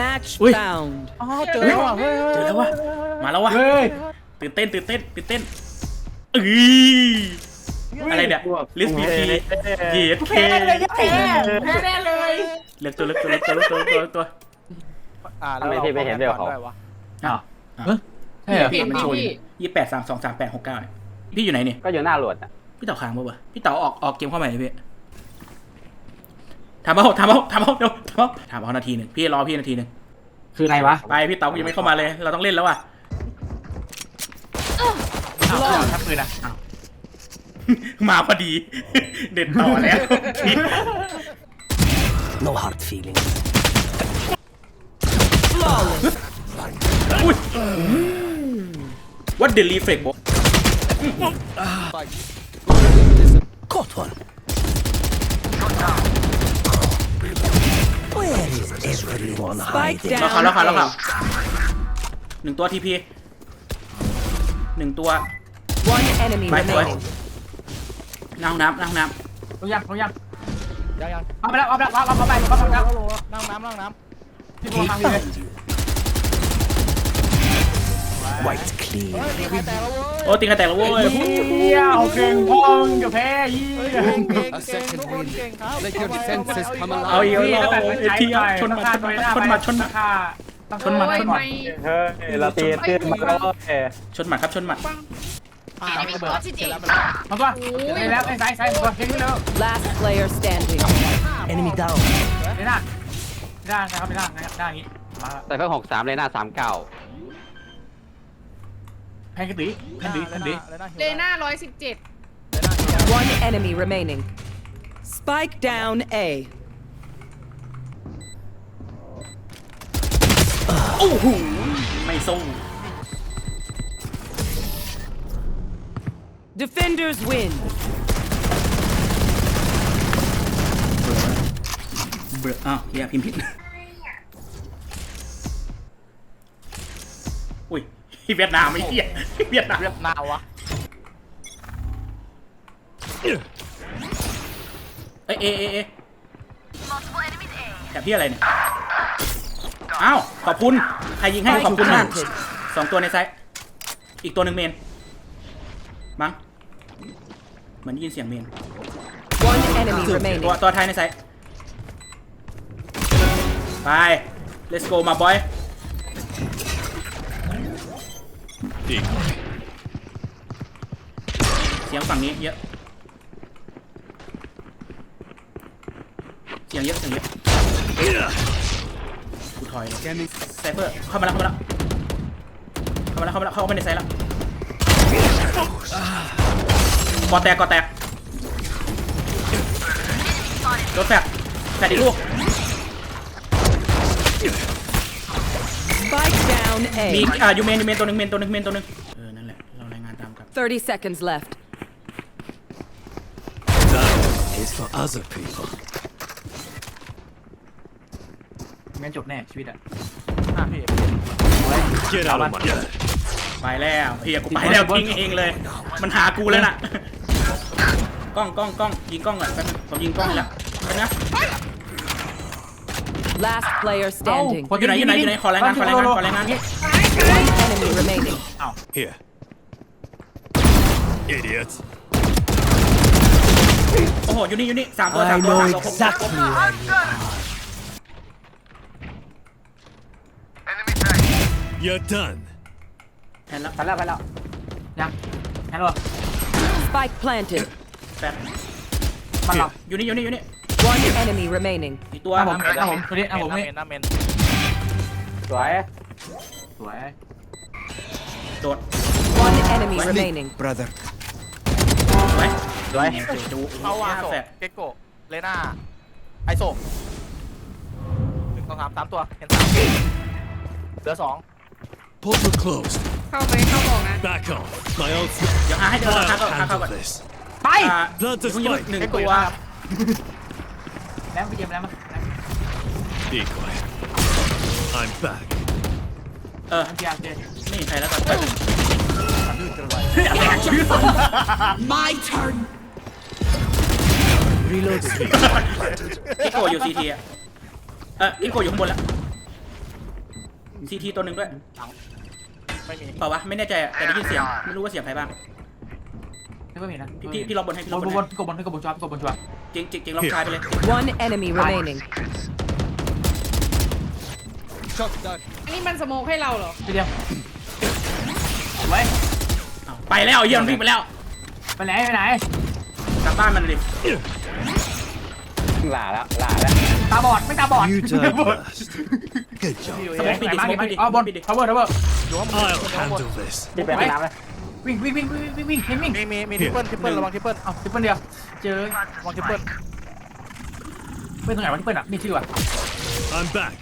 Match Ui. found. อ๋อเจอแล้วว่ะเฮ้ยเจอแล้ววะมาแล้ววะเฮ้ยตื่นเต้นตื่นเต้นตื่นเต้นเอ้ยอะไรเนี่ยลิสบีทีเยียดเคแพ้เลยแพ้แพ้เลยเลือกตัวเลือกตัวเลือกตัวเลือกตัวเลือกตัวเลือกตัวอ่าแล้วทำไมพี่ไม่เห็นเรื่องของด้วยวะอ้าวเฮ้ยใช่เหรอพี่มันโชว์อยู่ยี่แปดสามสองสามแปดหกเก้าเนี่ยพี่อยู่ไหนเนี่ยก็อยู่หน้าโหลดอะพี่เต๋าค้างปะวะพี่เต๋าออกออกเกมเข้าใหม่เลยพี่ ถามเอาถามเอาถามเอาเดี๋ยวถามเอาถามเอานาทีหนึ่งพี่รอพี่นาทีหนึ่งคืออะไรวะไปพี่เต๋ายังไม่เข้ามาเลย เราต้องเล่นแล้วว่ะอ้าวถ้าปืนอะมาพอดี เด็ดต่อแล้ว No hard feeling. Flawless. อุ้ย What the reflex บอก Caught one. Where is everyone Spike hiding? แล้วเขา down. แล้วเขาแล้วเขาหนึ่งตัวทีพีหนึ่งตัว One enemy Bye, boy. remaining. นั่งน้ำนั่งน้รู้ยังรู้ยังยังยังเอาไปแล้วเอาไปแล้วเอาไปเอาไปเอาไปเอาไปนั่งน้ำนั่งน้ที่โบทาเลย White clean. ำมีใครแตกแล้วเว้ยำโอ้ตีใครแตกแล้วเว้ยเฮียเอาเก่งพ่อมึงกับแพ้ยี่เฮ้ยเก่งเก่งทุกคนเก่งครับ Let your defenses come เอา alive. อีกแล้วเอาเอทีชนหมัดชนหมัดชนหมัดชนหมัดค่าชนหมัดชนหมัด เฮ้ยเราตีตื้นมาแล้วเอ้ยชนหมัดครับชนหมัด Enemy spotted มันก็เลยแล้วไอ้สายสายตัวเก่งแล้ว Last player standing. Enemy down. ไม่ได้ไม่ได้นะครับไม่ได้นะครับได้อย่างนี้มาใส่เพิ่มหกสามเลยหน้าสามเก้า แพ้กันตีแพ้ดีแพ้ดีเลน่าร้อยสิบเจ็ด One enemy remaining. Spike down A. โอ้โหไม่สู้ Defenders win. เบื่ออ้าวอย่าพิมพ์ผิดอุ้ย เวียดนามไม่เหี้ยเวียดนามเวียดนามวะเอ้ยเอะเอะเอะแต่พี่อะไรเนี่ยอ้าวขอบคุณใครยิงให้ขอบคุณมากสองตัวในไซส์อีกตัวหนึ่งเมนมั้งเหมือนได้ยินเสียงเมน One enemy remaining. ตัวตัวท้ายในไซส์ไป let's go มาบอย เสียงฝั่งนี้เยอะ เสียงเยอะเสียงเยอะกูถอยเลยไซเฟอร์เข้ามาแล้วเข้ามาแล้วเข้ามาแล้วเข้ามาแล้วเข้ามาในไซส์แล้วกอแตกกอแตกรถแตกแตกอีกลูก Spike down มี A. อ่ายูเมนยูเมนตัวหนึ่งเมนตัวหนึ่งเมนตัวหนึ่งเออ นั่นแหละ เรารายงานตามกัน30 seconds left. That is for other people. แม่งจบแน่ชีวิตอะหน้าพี่ Get out of my way. ไปแล้วเฮียกูไปแล้วทิ้งเองเลย มันหากูแล้วน่ะ กล้องกล้องกล้องยิงกล้องก่อนแป๊บนึงผมยิงกล้องให้แล้วแป๊บนะ Last player standing. อยู่ไหนอยู่ไหนอยู่ไหนขอรายงานขอรายงานขอรายงาน One enemy remaining. Here. Idiots. โอ้โหอยู่นี่อยู่นี่สามตัวสาม I ตัว know สามตัว exactly where you are. You're done. แทนแล้วไปแล้วไปแล้วยังแพ้หรอ Spike planted. แป๊บมันหลับอยู่นี่อยู่นี่อยู่นี่ One enemy remaining. อีกตัวหน้าผมหน้าผมตัวนี้หน้าผมนี่เมนน้าเมนสวย สวยโดด One enemy remaining. Brother. ไว้สวยดูเอาวาโซแฟดเกโกเลน่าไอโซหนึ่งสองสามสามตัวเห็นสามเหลือสอง Portal closed. เข้าไหมเข้าบอกนะ Back off. My old เดี๋ยวหาให้เดี๋ยวหา I'll เข้าหาเข้า handle ก่อน this. ไปอ่า Blood to เพิ่งยิง spike. หนึ่งเกโกตัอยู่วนะครับ แล้วพี่เกมแล้วมั้ย Decoy. I'm back. เออ พี่อาร์เจนี่ใครแล้วกัน My turn. Reload. พี่โกอยู่ซีทีอะเออพี่โกอยู่ข้างบนแล้วซีทีตัวหนึ่งด้วยไม่มีเปล่าวะไม่แน่ใจอะแต่ได้ยินเสียงไม่รู้ว่าเสียงใครบ้างไม่เพิ่มเห็นนะพี่พี่พี่ล็อกบนให้พี่บล็อกนบบนนให้กบบนให้กบบนชัวร์กบบนชัวร์ จริงจริงจริงล็อกชายไปเลย One enemy remaining. Shot that. อันนี้มันสโมกให้เราเหรอ ทีเดียวไว้อ้าวไปแล้วเยี่ยมนวิ่งไปแล้ว ไปไหนไปไหน กลับบ้านมันเลยดิหลาแล้วหลาแล้วตาบอดไม่ตาบอด You died first. Good job. สมองปิดดิสมองปิดดิอ๋อบนปิดดิทาวเวอร์ทาวเวอร์อยู่ข้างบน I'll handle this. ที่ไปห้องน้ำเลย วิ่งวิ่งวิ่งวิ่งวิ่งวิ่งเห็นวิ่งมีมีมีทิปเปิลทิปเปิลระวังทิปเปิลเอาทิปเปิลเดียวเจอระวังทิปเปิลเพื่อนตรงไหนวะทิปเปิลอะมีชื่อว่ะ I'm back.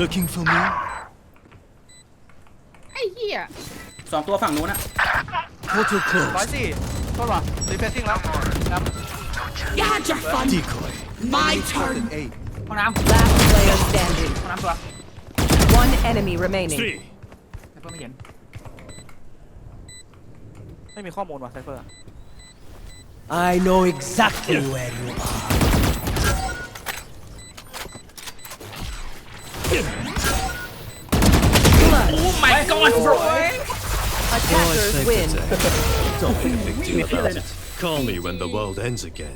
Looking for me? ไอ้เหี้ยสองตัวฝั่งนู้นอะ Portal ร้อย closed. สี่โทษว่ะรีเฟซซิ่งแล้วครับ You had your fun. Decoy. My turn. ห้องน้ำ Last player standing. ห้องน้ำตัว One enemy remaining. Three. ทิปเปิลไม่เห็น ไม่มีข้อมูลว่ะไซเฟอร์ I know exactly where you are. Oh my god bro Attackers win. Don't be a big deal about it. Call me when the world ends again.